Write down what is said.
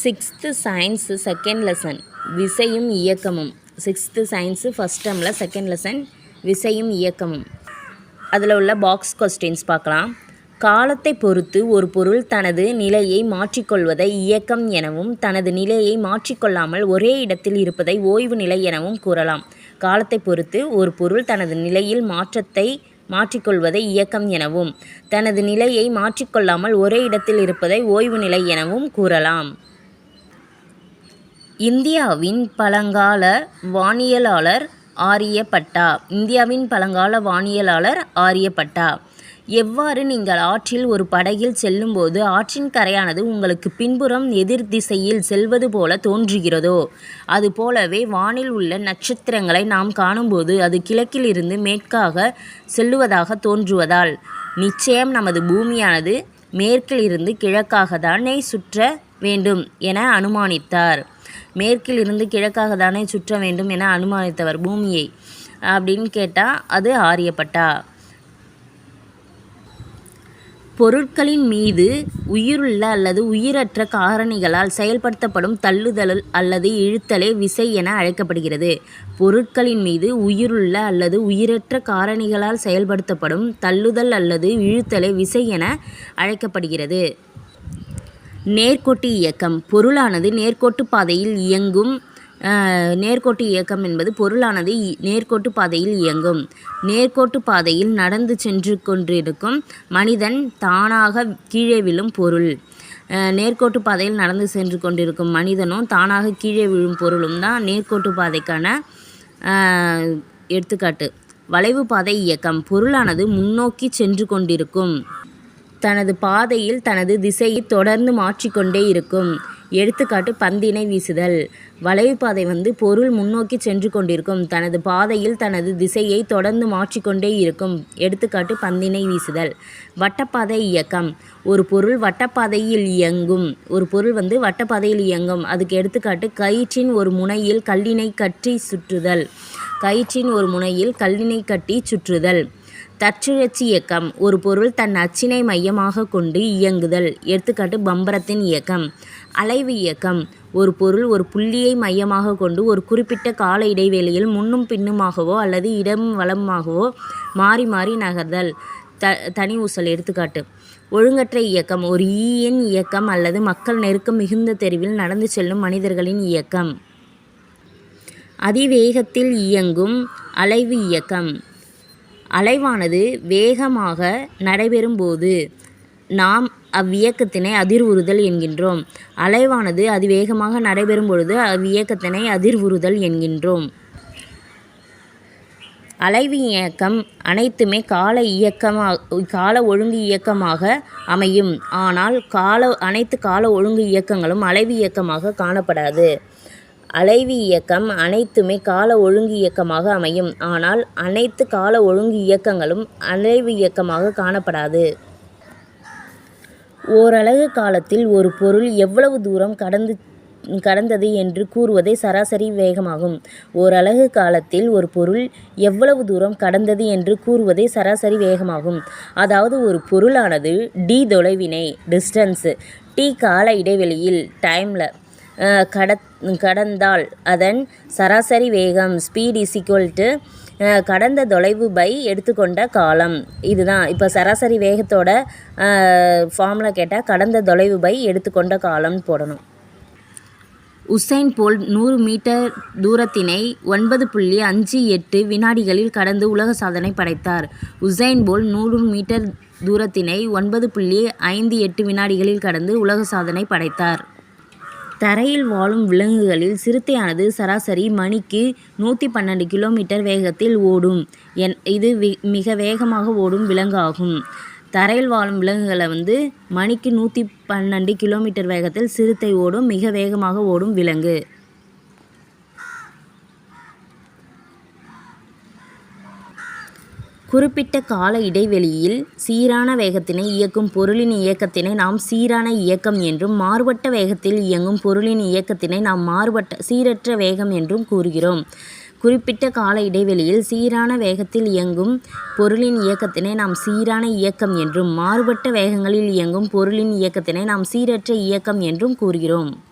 Sixth science second lesson விசையும் இயக்கமும். Sixth science first டேர்மில் செகண்ட் லெசன் விசையும் இயக்கமும். அதில் உள்ள பாக்ஸ் கொஸ்டின்ஸ் பார்க்கலாம். காலத்தை பொறுத்து ஒரு பொருள் தனது நிலையை மாற்றிக்கொள்வதை இயக்கம் எனவும் தனது நிலையை மாற்றிக்கொள்ளாமல் ஒரே இடத்தில் இருப்பதை ஓய்வு நிலை எனவும் கூறலாம். காலத்தை பொறுத்து ஒரு பொருள் தனது நிலையில் மாற்றத்தை மாற்றிக்கொள்வதை இயக்கம் எனவும் தனது நிலையை மாற்றிக்கொள்ளாமல் ஒரே இடத்தில் இருப்பதை ஓய்வு நிலை எனவும் கூறலாம். இந்தியாவின் பழங்கால வானியலாளர் ஆரியப்பட்டா. இந்தியாவின் பழங்கால வானியலாளர் ஆரியப்பட்டா. எவ்வாறு நீங்கள் ஆற்றில் ஒரு படகில் செல்லும்போது ஆற்றின் கரையானது உங்களுக்கு பின்புறம் எதிர் திசையில் செல்வது போல தோன்றுகிறதோ அதுபோலவே வானில் உள்ள நட்சத்திரங்களை நாம் காணும்போது அது கிழக்கிலிருந்து மேற்காக செல்லுவதாக தோன்றுவதால் நிச்சயம் நமது பூமியானது மேற்கிலிருந்து கிழக்காக தானே சுற்ற வேண்டும் என அனுமானித்தார். மேற்கில் இருந்து கிழக்காக தானே சுற்ற வேண்டும் என அனுமானித்தவர் பூமியை. அப்படின்னு கேட்டால் அது ஆரியப்பட்டா. பொருட்களின் மீது உயிருள்ள அல்லது உயிரற்ற காரணிகளால் செயல்படுத்தப்படும் தள்ளுதல் அல்லது இழுத்தலே விசை என அழைக்கப்படுகிறது. பொருட்களின் மீது உயிருள்ள அல்லது உயிரற்ற காரணிகளால் செயல்படுத்தப்படும் தள்ளுதல் அல்லது இழுத்தலே விசை என அழைக்கப்படுகிறது. நேர்கோட்டு இயக்கம் பொருளானது நேர்கோட்டு பாதையில் இயங்கும் நேர்கோட்டு இயக்கம் என்பது பொருளானது நேர்கோட்டு பாதையில் இயங்கும். நேர்கோட்டு பாதையில் நடந்து சென்று கொண்டிருக்கும் மனிதன் தானாக கீழே விழும் பொருள். நேர்கோட்டு பாதையில் நடந்து சென்று கொண்டிருக்கும் மனிதனும் தானாக கீழே விழும் பொருளும் தான் நேர்கோட்டு பாதைக்கான எடுத்துக்காட்டு. வளைவு பாதை இயக்கம் பொருளானது முன்னோக்கி சென்று கொண்டிருக்கும். தனது பாதையில் தனது திசையை தொடர்ந்து மாற்றிக்கொண்டே இருக்கும். எடுத்துக்காட்டு பந்தினை வீசுதல். வளைவுப்பாதை வந்து பொருள் முன்னோக்கி சென்று கொண்டிருக்கும். தனது பாதையில் தனது திசையை தொடர்ந்து மாற்றிக்கொண்டே இருக்கும். எடுத்துக்காட்டு பந்தினை வீசுதல். வட்டப்பாதை இயக்கம். ஒரு பொருள் வட்டப்பாதையில் இயங்கும். ஒரு பொருள் வந்து வட்டப்பாதையில் இயங்கும். அதுக்கு எடுத்துக்காட்டு கயிற்றின் ஒரு முனையில் கல்லினை கட்டி சுற்றுதல். கயிற்றின் ஒரு முனையில் கல்லினை கட்டி சுற்றுதல். தற்சுழற்சி இயக்கம். ஒரு பொருள் தன் அச்சினை மையமாக கொண்டு இயங்குதல். எடுத்துக்காட்டு பம்பரத்தின் இயக்கம். அலைவு இயக்கம். ஒரு பொருள் ஒரு புள்ளியை மையமாக கொண்டு ஒரு குறிப்பிட்ட கால இடைவெளியில் முன்னும் பின்னுமாகவோ அல்லது இடம் வளமாகவோ மாறி மாறி நகர்தல். த தனி ஊசல். எடுத்துக்காட்டு ஒழுங்கற்ற இயக்கம். ஒரு ஈயின் இயக்கம் அல்லது மக்கள் நெருக்கம் மிகுந்த தெருவில் நடந்து செல்லும் மனிதர்களின் இயக்கம். அதிவேகத்தில் இயங்கும் அலைவு இயக்கம். அலைவானது வேகமாக நடைபெறும்போது நாம் அவ்வியக்கத்தினை அதிர்வுறுதல் என்கின்றோம். அலைவானது அதிவேகமாக நடைபெறும் பொழுது அவ்வியக்கத்தினை அதிர்வுறுதல் என்கின்றோம். அலைவு இயக்கம் அனைத்துமே கால இயக்கமாக கால ஒழுங்கு இயக்கமாக அமையும். ஆனால் கால அனைத்து கால ஒழுங்கு இயக்கங்களும் அலைவு இயக்கமாக காணப்படாது. அலைவி இயக்கம் அனைத்துமே கால ஒழுங்கு இயக்கமாக அமையும். ஆனால் அனைத்து கால ஒழுங்கு இயக்கங்களும் அலைவு இயக்கமாக காணப்படாது. ஓரலகு காலத்தில் ஒரு பொருள் எவ்வளவு தூரம் கடந்து கடந்தது என்று கூறுவதே சராசரி வேகமாகும். ஓரலகு காலத்தில் ஒரு பொருள் எவ்வளவு தூரம் கடந்தது என்று கூறுவதே சராசரி வேகமாகும். அதாவது ஒரு பொருளானது டி தொலைவினை டிஸ்டன்ஸு டி கால இடைவெளியில் டைமில் கட கடந்தால் அதன் சராசரி வேகம் ஸ்பீட் இஸ் ஈக்குவல் டு கடந்த தொலைவு பை எடுத்துக்கொண்ட காலம். இதுதான். இப்போ சராசரி வேகத்தோட ஃபார்முலா கேட்டால் கடந்த தொலைவு பை எடுத்துக்கொண்ட காலம் போடணும். உசைன் போல் நூறு மீட்டர் தூரத்தினை ஒன்பது புள்ளி அஞ்சு எட்டு வினாடிகளில் கடந்து உலக சாதனை படைத்தார். உசைன் போல் நூறு மீட்டர் தூரத்தினை ஒன்பது புள்ளி ஐந்து எட்டு வினாடிகளில் கடந்து உலக சாதனை படைத்தார். தரையில் வாழும் விலங்குகளில் சிறுத்தையானது சராசரி மணிக்கு நூற்றி பன்னெண்டு கிலோமீட்டர் வேகத்தில் ஓடும். என் இது மிக வேகமாக ஓடும் விலங்கு ஆகும் தரையில் வாழும் விலங்குகளை வந்து மணிக்கு நூற்றி பன்னெண்டு கிலோமீட்டர் வேகத்தில் சிறுத்தை ஓடும் மிக வேகமாக ஓடும் விலங்கு. குறிப்பிட்ட கால இடைவெளியில் சீரான வேகத்தினை இயக்கும் பொருளின் இயக்கத்தினை நாம் சீரான இயக்கம் என்றும் மாறுபட்ட வேகத்தில் இயங்கும் பொருளின் இயக்கத்தினை நாம் மாறுபட்ட சீரற்ற வேகம் என்றும் கூறுகிறோம். குறிப்பிட்ட கால இடைவெளியில் சீரான வேகத்தில் இயங்கும் பொருளின் இயக்கத்தினை நாம் சீரான இயக்கம் என்றும் மாறுபட்ட வேகங்களில் இயங்கும் பொருளின் இயக்கத்தினை நாம் சீரற்ற இயக்கம் என்றும் கூறுகிறோம்.